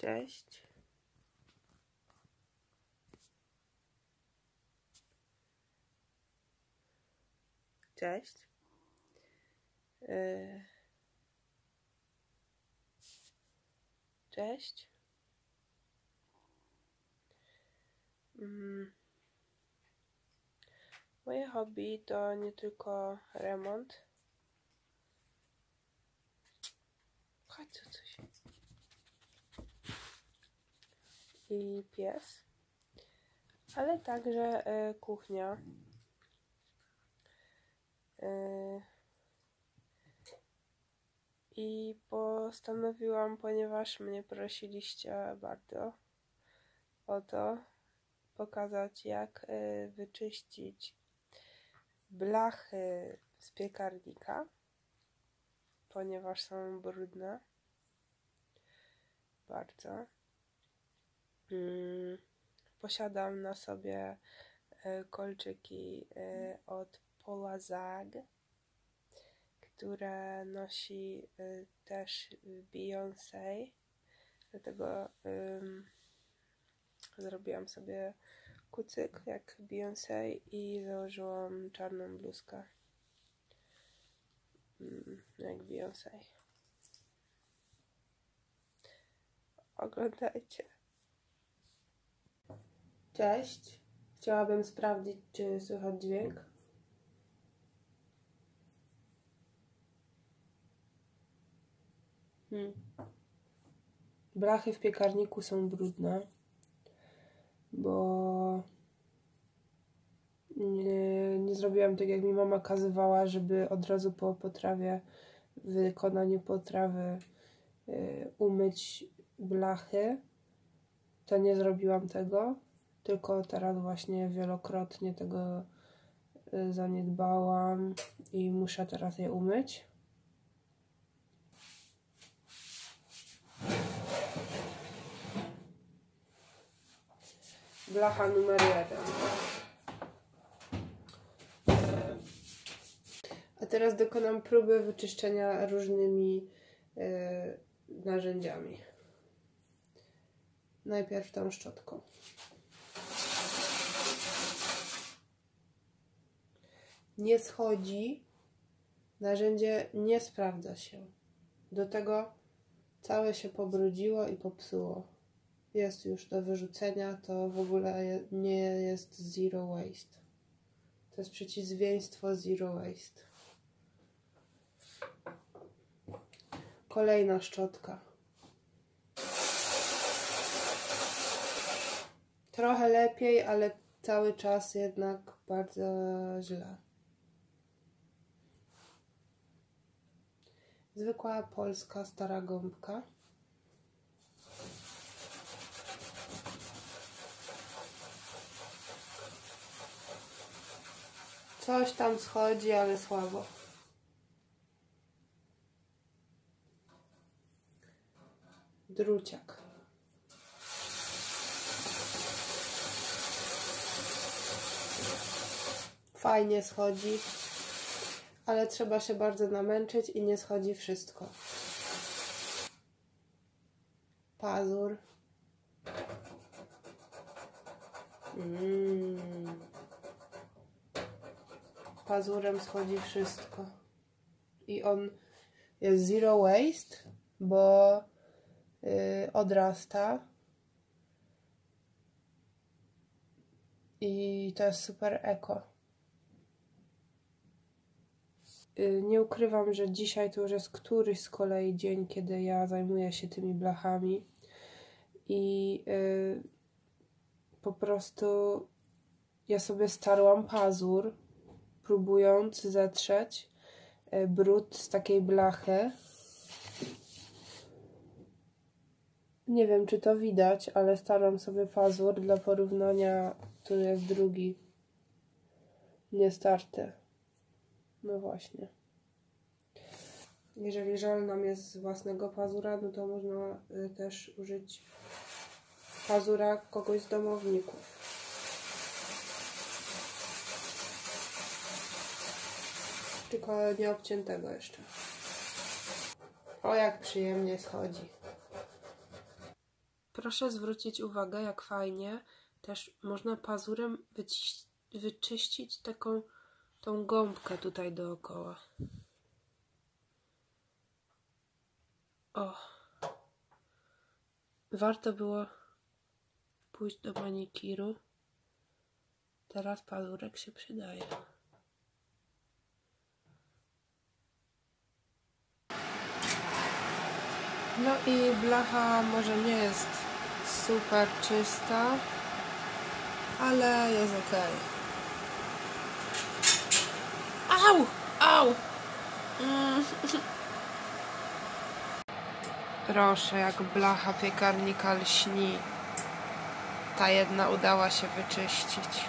Cześć. Cześć. Yy. Cześć. Mm. Moje hobby to nie tylko remont. Chodź tu coś. I pies. Ale także y, kuchnia. Y, I postanowiłam, ponieważ mnie prosiliście bardzo o to, pokazać jak y, wyczyścić blachy z piekarnika, ponieważ są brudne. Bardzo. Mm, posiadam na sobie y, kolczyki y, od Paula Zag, które nosi y, też Beyoncé. Dlatego ym, zrobiłam sobie kucyk jak Beyoncé i założyłam czarną bluzkę mm, jak Beyoncé. Oglądajcie. Cześć. Chciałabym sprawdzić, czy słychać dźwięk. Hmm. Blachy w piekarniku są brudne, bo nie, nie zrobiłam tak, jak mi mama kazywała, żeby od razu po potrawie, wykonaniu potrawy y, umyć blachy. To nie zrobiłam tego, tylko teraz właśnie wielokrotnie tego y, zaniedbałam i muszę teraz je umyć. Blacha numer jeden. A teraz dokonam próby wyczyszczenia różnymi e, narzędziami. Najpierw tą szczotką. Nie schodzi, narzędzie nie sprawdza się. Do tego całe się pobrudziło i popsuło. Jest już do wyrzucenia, to w ogóle nie jest zero waste. To jest przeciwieństwo zero waste. Kolejna szczotka. Trochę lepiej, ale cały czas jednak bardzo źle. Zwykła polska stara gąbka. Coś tam schodzi, ale słabo. Druciak. Fajnie schodzi, ale trzeba się bardzo namęczyć i nie schodzi wszystko. Pazur. Mm. Pazurem schodzi wszystko. I on jest zero waste, bo yy, odrasta. I to jest super eko. Yy, nie ukrywam, że dzisiaj to już jest któryś z kolei dzień, kiedy ja zajmuję się tymi blachami. I yy, po prostu ja sobie starłam pazur, próbując zetrzeć y, brud z takiej blachy. Nie wiem, czy to widać, ale starłam sobie pazur dla porównania. Tu jest drugi niestarty. No właśnie. Jeżeli żal nam jest z własnego pazura, no to można y, też użyć pazura kogoś z domowników. Tylko nie obciętego jeszcze. O, jak przyjemnie schodzi. Proszę zwrócić uwagę, jak fajnie też można pazurem wyciś- wyczyścić taką tą gąbkę tutaj dookoła. O. Warto było pójść do manikiru. Teraz pazurek się przydaje. No i blacha może nie jest super czysta, ale jest ok. Au! Au! Mm. Proszę, jak blacha piekarnika lśni. Ta jedna udała się wyczyścić.